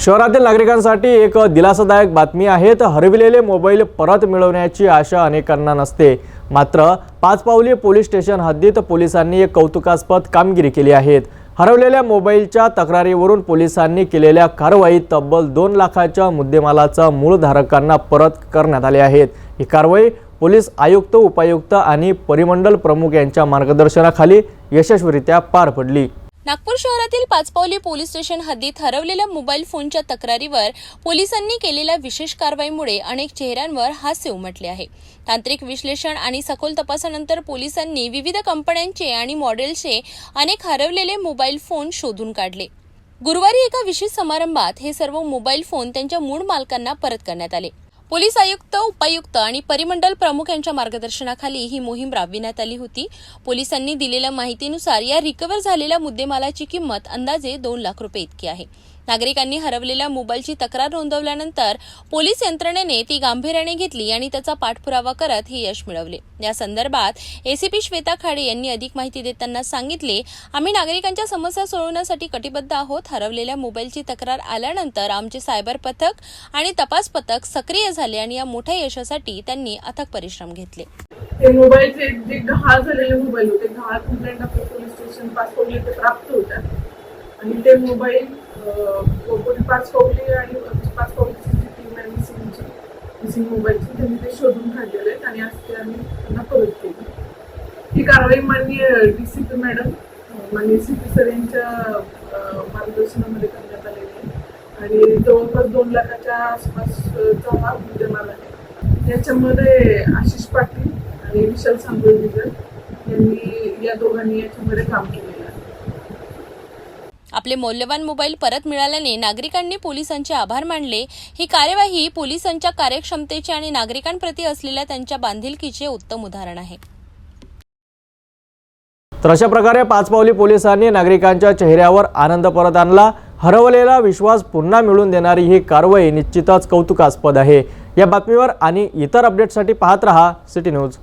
शहरातील नागरिकांसाठी एक दिलासादायक बातमी आहे. तर हरविलेले मोबाईल परत मिळवण्याची आशा अनेकांना नसते. मात्र पाचपावली पोलीस स्टेशन हद्दीत पोलिसांनी एक कौतुकास्पद कामगिरी केली आहे. हरवलेल्या मोबाईलच्या तक्रारीवरून पोलिसांनी केलेल्या कारवाईत तब्बल दोन लाखाच्या मुद्देमालाचा मूळ धारकांना परत करण्यात आले आहेत. ही कारवाई पोलीस आयुक्त उपायुक्त आणि परिमंडल प्रमुख यांच्या मार्गदर्शनाखाली यशस्वीरित्या पार पडली. नागपूर शहरातील पाचपावली पोलीस स्टेशन हद्दीत हरवलेल्या मोबाईल फोनच्या तक्रारीवर पोलिसांनी केलेल्या विशेष कारवाईमुळे अनेक चेहऱ्यांवर हास्य उमटले आहे. तांत्रिक विश्लेषण आणि सखोल तपासानंतर पोलिसांनी विविध कंपन्यांचे आणि मॉडेल्सचे अनेक हरवलेले मोबाईल फोन शोधून काढले. गुरुवारी एका विशेष समारंभात हे सर्व मोबाईल फोन त्यांच्या मूळ मालकांना परत करण्यात आले. पोलीस आयुक्त उपायुक्त आणि परिमंडल प्रमुख यांच्या मार्गदर्शनाखाली ही मोहीम राबविण्यात आली होती. पोलिसांनी दिलेल्या माहितीनुसार या रिकव्हर झालेल्या मुद्देमालाची किंमत अंदाजे दोन लाख रुपये इतकी आहे. नागरिकांनी हरवलेल्या मोबाईलची तक्रार नोंदवल्यानंतर पोलीस यंत्रणेने ती गांभीर्याने घेतली आणि त्याचा पाठपुरावा करत हे यश मिळवले. या संदर्भात एसीपी श्वेता खाडे यांनी अधिक माहिती देताना सांगितले आम्ही नागरिकांच्या समस्या सोडवण्यासाठी कटिबद्ध आहोत. हरवलेल्या मोबाईलची तक्रार आल्यानंतर आमचे सायबर पथक आणि तपास पथक सक्रिय झाले आणि या मोठ्या यशासाठी त्यांनी अथक परिश्रम घेतले. ते मोबाईलचे जे गहाळ झालेले मोबाईल होते गहाळ कंप्लेंट आपल्या पोलीस स्टेशन पाचपवली प्राप्त होतात आणि ते मोबाईल कोणी पाच कोबली आणि पाचपवलीची जी टीम आहे मिसिंगची मिसिंग मोबाईलची त्यांनी ते शोधून काढलेले आहेत आणि आज ते आम्ही त्यांना परत केली. ही कारवाई माननीय डी सी पी मॅडम माननीय सी पी सर यांच्या मार्गदर्शनामध्ये करण्यात आलेली आहे. आणि जवळपास दोन लाखाच्या आसपासचा हा विद्यमान आहे म्हणजे याच्यामध्ये आशिष पाटील आणि विशाल सांगोळकर यांनी या दोघांनी याच्यामध्ये काम केले आहे. आपले मौल्यवान मोबाईल परत मिळाल्याने नागरिकांनी पोलिसांचे आभार मानले. ही कार्यवाही पोलिसांच्या कार्यक्षमतेचे आणि नागरिकांप्रती असलेल्या त्यांच्या बांधिलकीचे उत्तम उदाहरण आहे. तर अशा प्रकारे पाचपावली पोलिसांनी नागरिकांच्या चेहऱ्यावर आनंद परत आणला. हरवलेला विश्वास पुन्हा मिळवून देणारी ही कारवाई निश्चितच कौतुकास्पद आहे. या बातमीवर आणि इतर अपडेटसाठी पाहत रहा सिटी न्यूज.